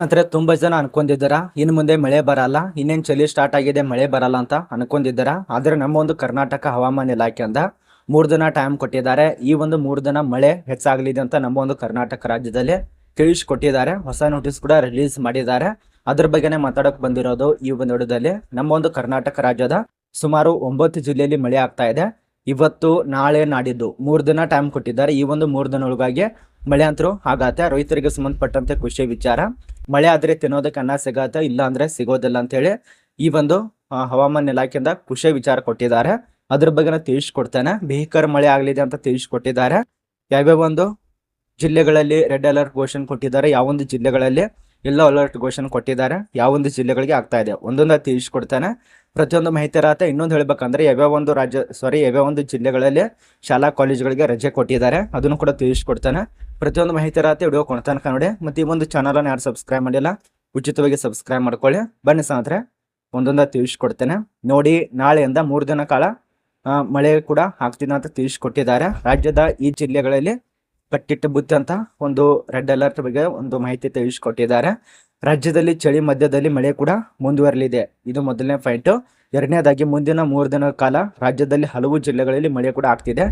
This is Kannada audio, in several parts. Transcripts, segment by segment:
ಅಂದ್ರೆ ತುಂಬಾ ಜನ ಅನ್ಕೊಂಡಿದ್ದಾರ? ಇನ್ನು ಮುಂದೆ ಮಳೆ ಬರಲ್ಲ, ಇನ್ನೇನ್ ಚಳಿ ಸ್ಟಾರ್ಟ್ ಆಗಿದೆ, ಮಳೆ ಬರಲ್ಲ ಅಂತ ಅನ್ಕೊಂಡಿದ್ದಾರ? ಆದ್ರೆ ನಮ್ಮ ಒಂದು ಕರ್ನಾಟಕ ಹವಾಮಾನ ಇಲಾಖೆ ಇಲಾಖೆಯಿಂದ ಮೂರ್ ದಿನ ಟೈಮ್ ಕೊಟ್ಟಿದ್ದಾರೆ. ಈ ಒಂದು ಮೂರ್ ದಿನ ಮಳೆ ಹೆಚ್ಚಾಗಲಿದೆ ಅಂತ ನಮ್ಮ ಒಂದು ಕರ್ನಾಟಕ ರಾಜ್ಯದಲ್ಲಿ ತಿಳಿಸ್ಕೊಟ್ಟಿದ್ದಾರೆ. ಹೊಸ ನೋಟಿಸ್ ಕೂಡ ರಿಲೀಸ್ ಮಾಡಿದ್ದಾರೆ. ಅದ್ರ ಬಗ್ಗೆನೇ ಮಾತಾಡಕ್ ಬಂದಿರೋದು ಈ ಒಂದು ವಿಡಿಯೋದಲ್ಲಿ ನಮ್ಮ ಒಂದು ಕರ್ನಾಟಕ ರಾಜ್ಯದ ಸುಮಾರು ಒಂಬತ್ತು ಜಿಲ್ಲೆಯಲ್ಲಿ ಮಳೆ ಆಗ್ತಾ ಇದೆ. ಇವತ್ತು ನಾಳೆ ನಾಡಿದ್ದು ಮೂರ್ ದಿನ ಟೈಮ್ ಕೊಟ್ಟಿದ್ದಾರೆ. ಈ ಒಂದು ಮೂರ್ ದಿನ ಒಳಗಾಗಿ ಮಳೆ ಅಂತರೂ ಆಗತ್ತೆ ರೈತರಿಗೆ ಸಂಬಂಧಪಟ್ಟಂತೆ ಖುಷಿ ವಿಚಾರ. ಮಳೆ ಆದ್ರೆ ತಿನ್ನೋದಕ್ಕೆ ಅನ್ನ ಸಿಗತ್ತೆ ಇಲ್ಲ ಅಂದ್ರೆ ಸಿಗೋದಿಲ್ಲ ಅಂತೇಳಿ ಈ ಒಂದು ಹವಾಮಾನ ಇಲಾಖೆಯಿಂದ ಖುಷಿ ವಿಚಾರ ಕೊಟ್ಟಿದ್ದಾರೆ. ಅದ್ರ ಬಗ್ಗೆ ತಿಳಿಸ್ಕೊಡ್ತೇನೆ. ಭೀಕರ ಮಳೆ ಆಗಲಿದೆ ಅಂತ ತಿಳಿಸ್ಕೊಟ್ಟಿದ್ದಾರೆ. ಯಾವ್ಯಾವ ಒಂದು ಜಿಲ್ಲೆಗಳಲ್ಲಿ ರೆಡ್ ಅಲರ್ಟ್ ಘೋಷಣೆ ಕೊಟ್ಟಿದ್ದಾರೆ ಯಾವೊಂದು ಜಿಲ್ಲೆಗಳಲ್ಲಿ ಎಲ್ಲೋ ಅಲರ್ಟ್ ಘೋಷಣೆ ಕೊಟ್ಟಿದ್ದಾರೆ ಯಾವೊಂದು ಜಿಲ್ಲೆಗಳಿಗೆ ಆಗ್ತಾ ಇದೆ, ಒಂದೊಂದ ತಿಳಿಸ್ಕೊಡ್ತೇನೆ. ಪ್ರತಿಯೊಂದು ಮಾಹಿತಿ ಇರತ್ತೆ. ಇನ್ನೊಂದು ಹೇಳಬೇಕಂದ್ರೆ ಯಾವ್ಯಾವ ಒಂದು ರಾಜ್ಯ ಸಾರಿ ಯಾವ್ಯಾವ ಒಂದು ಜಿಲ್ಲೆಗಳಲ್ಲಿ ಶಾಲಾ ಕಾಲೇಜುಗಳಿಗೆ ರಜೆ ಕೊಟ್ಟಿದ್ದಾರೆ. ಅದನ್ನು ಕೂಡ ತಿಳಿಸ್ಕೊಡ್ತಾನೆ. ಪ್ರತಿಯೊಂದು ಮಾಹಿತಿ ಇರತ್ತೆ ವಿಡಿಯೋ ಕೊಡ್ತಾನೆ ನೋಡಿ. ಮತ್ತೆ ಈ ಒಂದು ಚಾನಲನ್ನು ಯಾರು ಸಬ್ಸ್ಕ್ರೈಬ್ ಮಾಡಿಲ್ಲ, ಉಚಿತವಾಗಿ ಸಬ್ಸ್ಕ್ರೈಬ್ ಮಾಡ್ಕೊಳ್ಳಿ. ಬನ್ನಿ ಸ್ನೇಹಿತರೆ, ಒಂದೊಂದ ತಿಳಿಸ್ಕೊಡ್ತೇನೆ. ನೋಡಿ, ನಾಳೆಯಿಂದ ಮೂರು ದಿನ ಕಾಲ ಮಳೆ ಕೂಡ ಆಗ್ತಿದೆ ಅಂತ ತಿಳಿಸ್ಕೊಟ್ಟಿದ್ದಾರೆ. ರಾಜ್ಯದ ಈ ಜಿಲ್ಲೆಗಳಲ್ಲಿ ಕಟ್ಟಿಟ್ಟ ಬುತ್ತಿ ಅಂತ ಒಂದು ರೆಡ್ ಅಲರ್ಟ್ ಬಗ್ಗೆ ಒಂದು ಮಾಹಿತಿ ತಿಳಿಸ್ಕೊಟ್ಟಿದ್ದಾರೆ. ರಾಜ್ಯದಲ್ಲಿ ಚಳಿ ಮಧ್ಯದಲ್ಲಿ ಮಳೆ ಕೂಡ ಮುಂದುವರಲಿದೆ. ಇದು ಮೊದಲನೇ ಪಾಯಿಂಟ್ ಎರಡನೇದಾಗಿ ಮುಂದಿನ ಮೂರು ದಿನಗಳ ಕಾಲ ರಾಜ್ಯದಲ್ಲಿ ಹಲವು ಜಿಲ್ಲೆಗಳಲ್ಲಿ ಮಳೆ ಕೂಡ ಆಗ್ತಿದೆ.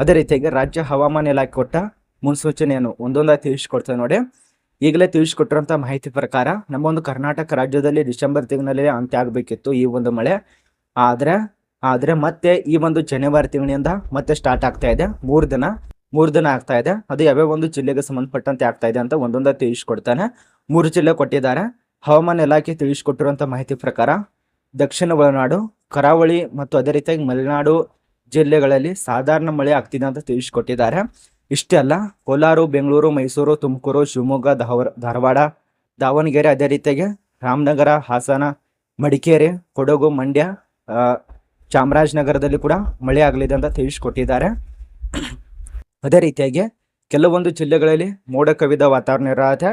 ಅದೇ ರೀತಿಯಾಗಿ ರಾಜ್ಯ ಹವಾಮಾನ ಇಲಾಖೆ ಕೊಟ್ಟ ಮುನ್ಸೂಚನೆಯನ್ನು ಒಂದೊಂದಾಗಿ ತಿಳಿಸ್ಕೊಡ್ತೇವೆ ನೋಡಿ. ಈಗಲೇ ತಿಳಿಸ್ಕೊಟ್ಟಿರೋಂಥ ಮಾಹಿತಿ ಪ್ರಕಾರ ನಮ್ಮ ಒಂದು ಕರ್ನಾಟಕ ರಾಜ್ಯದಲ್ಲಿ ಡಿಸೆಂಬರ್ ತಿಂಗಳಲ್ಲಿ ಅಂತ್ಯ ಆಗಬೇಕಿತ್ತು ಈ ಒಂದು ಮಳೆ. ಆದರೆ ಆದರೆ ಮತ್ತೆ ಈ ಒಂದು ಜನವರಿ ತಿಂಗಳಿಂದ ಮತ್ತೆ ಸ್ಟಾರ್ಟ್ ಆಗ್ತಾ ಇದೆ. ಮೂರು ದಿನ. ಮೂರು ದಿನ ಆಗ್ತಾ ಇದೆ. ಅದು ಯಾವ್ಯಾವ ಒಂದು ಜಿಲ್ಲೆಗೆ ಸಂಬಂಧಪಟ್ಟಂತೆ ಆಗ್ತಾ ಇದೆ ಅಂತ ಒಂದೊಂದ ತಿಳಿಸ್ಕೊಡ್ತಾನೆ. ಮೂರು ಜಿಲ್ಲೆ ಕೊಟ್ಟಿದ್ದಾರೆ. ಹವಾಮಾನ ಇಲಾಖೆ ತಿಳಿಸ್ಕೊಟ್ಟಿರುವಂಥ ಮಾಹಿತಿ ಪ್ರಕಾರ ದಕ್ಷಿಣ ಒಳನಾಡು, ಕರಾವಳಿ ಮತ್ತು ಅದೇ ರೀತಿಯಾಗಿ ಮಲೆನಾಡು ಜಿಲ್ಲೆಗಳಲ್ಲಿ ಸಾಧಾರಣ ಮಳೆ ಆಗ್ತಿದೆ ಅಂತ ತಿಳಿಸ್ಕೊಟ್ಟಿದ್ದಾರೆ. ಇಷ್ಟೇ ಅಲ್ಲ, ಕೋಲಾರ, ಬೆಂಗಳೂರು, ಮೈಸೂರು, ತುಮಕೂರು, ಶಿವಮೊಗ್ಗ ಧಾರವಾಡ, ದಾವಣಗೆರೆ ಅದೇ ರೀತಿಯಾಗಿ ರಾಮನಗರ, ಹಾಸನ, ಮಡಿಕೇರಿ, ಕೊಡಗು, ಮಂಡ್ಯ ಚಾಮರಾಜನಗರದಲ್ಲಿ ಕೂಡ ಮಳೆ ಆಗಲಿದೆ ಅಂತ ತಿಳಿಸ್ಕೊಟ್ಟಿದ್ದಾರೆ. ಅದೇ ರೀತಿಯಾಗಿ ಕೆಲವೊಂದು ಜಿಲ್ಲೆಗಳಲ್ಲಿ ಮೋಡ ಕವಿದ ವಾತಾವರಣ ಇರತ್ತೆ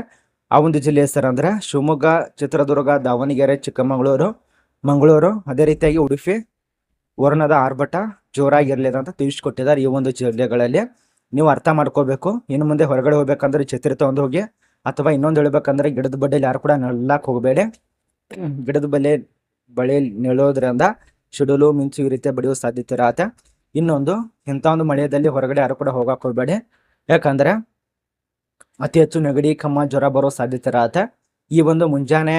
ಆ ಒಂದು ಜಿಲ್ಲೆ ಹೆಸರಂದ್ರೆ ಶಿವಮೊಗ್ಗ ಚಿತ್ರದುರ್ಗ ದಾವಣಗೆರೆ ಚಿಕ್ಕಮಗಳೂರು ಮಂಗಳೂರು ಅದೇ ರೀತಿಯಾಗಿ ಉಡುಪಿ ವರ್ಣದ ಆರ್ಭಟ ಜೋರಾಗಿರ್ಲಿದೆ ಅಂತ ತಿಳಿಸ್ಕೊಟ್ಟಿದ್ದಾರೆ ಈ ಒಂದು ಜಿಲ್ಲೆಗಳಲ್ಲಿ. ನೀವು ಅರ್ಥ ಮಾಡ್ಕೋಬೇಕು. ಇನ್ನು ಮುಂದೆ ಹೊರಗಡೆ ಹೋಗ್ಬೇಕಂದ್ರೆ ಛತ್ರಿ ತಗೊಂಡು ಹೋಗಿ ಅಥವಾ ಇನ್ನೊಂದು ಹೇಳ್ಬೇಕಂದ್ರೆ ಗಿಡದ ಬಡ್ಡೆಯಲ್ಲಿ ಯಾರು ಕೂಡ ನೆಳ್ಳಕ್ಕೆ ಹೋಗಬೇಡಿ. ಗಿಡದ ಬಲೆ ಬಳಿ ನೆಳೋದ್ರಿಂದ ಶಿಡಲು ಮಿಂಚು ಈ ರೀತಿ ಬಡಿಯೋ ಸಾಧ್ಯತೆ ಇರತ್ತೆ. ಇನ್ನೊಂದು ಇಂಥ ಒಂದು ಮಳೆಯಲ್ಲಿ ಹೊರಗಡೆ ಯಾರು ಕೂಡ ಹೋಗಕ್ಕೆ ಹೋಗ್ಬೇಡಿ. ಯಾಕಂದ್ರೆ ಅತಿ ಹೆಚ್ಚು ನೆಗಡಿ, ಕಮ್ಮ, ಜ್ವರ ಬರೋ ಸಾಧ್ಯತೆ ಇರತ್ತೆ. ಈ ಒಂದು ಮುಂಜಾನೆ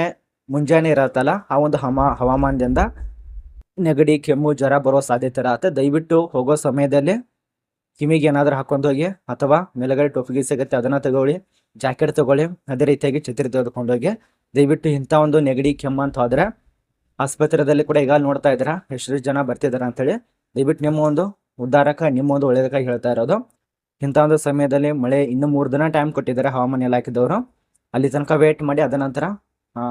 ಮುಂಜಾನೆ ಇರತ್ತಲ್ಲ, ಆ ಒಂದು ಹವಾಮಾನದಿಂದ ನೆಗಡಿ, ಕೆಮ್ಮು, ಜ್ವರ ಬರೋ ಸಾಧ್ಯತೆ ಇರತ್ತೆ. ದಯವಿಟ್ಟು ಹೋಗೋ ಸಮಯದಲ್ಲಿ ಕಿಮಿಗೆ ಏನಾದರೂ ಹಾಕೊಂಡು ಹೋಗಿ, ಅಥವಾ ಮೇಲುಗಡೆ ಟೋಪಿಗೆ ಸಿಗುತ್ತೆ, ಅದನ್ನ ತಗೊಳ್ಳಿ, ಜಾಕೆಟ್ ತಗೊಳ್ಳಿ, ಅದೇ ರೀತಿಯಾಗಿ ಛತ್ರಿ ತೆಗೆದುಕೊಂಡು ಹೋಗಿ, ದಯವಿಟ್ಟು ಇಂಥ ಒಂದು ನೆಗಡಿ, ಕೆಮ್ಮು ಅಂತ ಹೋದ್ರೆ ಆಸ್ಪತ್ರೆಯಲ್ಲಿ ಕೂಡ ಈಗ ನೋಡ್ತಾ ಇದ್ದೀರಾ ಎಷ್ಟು ಜನ ಬರ್ತಿದ್ದಾರೆ ಅಂತೇಳಿ ದಯವಿಟ್ಟು ನಿಮ್ಮ ಒಂದು ಉದ್ಧಾರಕ ನಿಮ್ಮ ಒಂದು ಒಳ್ಳೆಯದಕ್ಕಾಗಿ ಹೇಳ್ತಾ ಇರೋದು. ಇಂಥ ಒಂದು ಸಮಯದಲ್ಲಿ ಮಳೆ ಇನ್ನು ಮೂರು ದಿನ ಟೈಮ್ ಕೊಟ್ಟಿದ್ದಾರೆ ಹವಾಮಾನ ಇಲಾಖೆದವರು. ಅಲ್ಲಿ ತನಕ ವೇಟ್ ಮಾಡಿ ಅದ ನಂತರ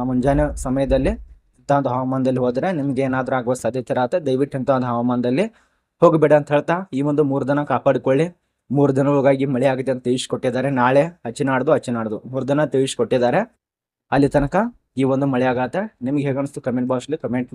ಮುಂಜಾನೆ ಸಮಯದಲ್ಲಿ ಇಂಥ ಒಂದು ಹವಾಮಾನದಲ್ಲಿ ಹೋದರೆ ನಿಮ್ಗೆ ಏನಾದರೂ ಆಗುವ ಸಾಧ್ಯತೆ ಇರತ್ತೆ. ದಯವಿಟ್ಟು ಇಂಥ ಒಂದು ಹವಾಮಾನದಲ್ಲಿ ಹೋಗಬೇಡ ಅಂತ ಹೇಳ್ತಾ, ಈ ಒಂದು ಮೂರು ದಿನ ಕಾಪಾಡಿಕೊಳ್ಳಿ. ಮೂರು ಹೋಗಾಗಿ ಮಳೆ ಆಗಿದೆ ಅಂತ ತಿಳಿಸ್ಕೊಟ್ಟಿದ್ದಾರೆ. ನಾಳೆ ಹಚ್ಚಿನಾಡ್ದು ಹಚ್ಚಿನಾಡ್ದು ಮೂರು ದಿನ ತಿಳಿಸ್ಕೊಟ್ಟಿದ್ದಾರೆ. ಅಲ್ಲಿ ತನಕ ಈ ಒಂದು ಮಳೆ ಆಗತ್ತೆ. ನಿಮ್ಗೆ ಹೇಗನ್ನಿಸ್ತು ಕಮೆಂಟ್ ಬಾಕ್ಸ್ಲಿ ಕಮೆಂಟ್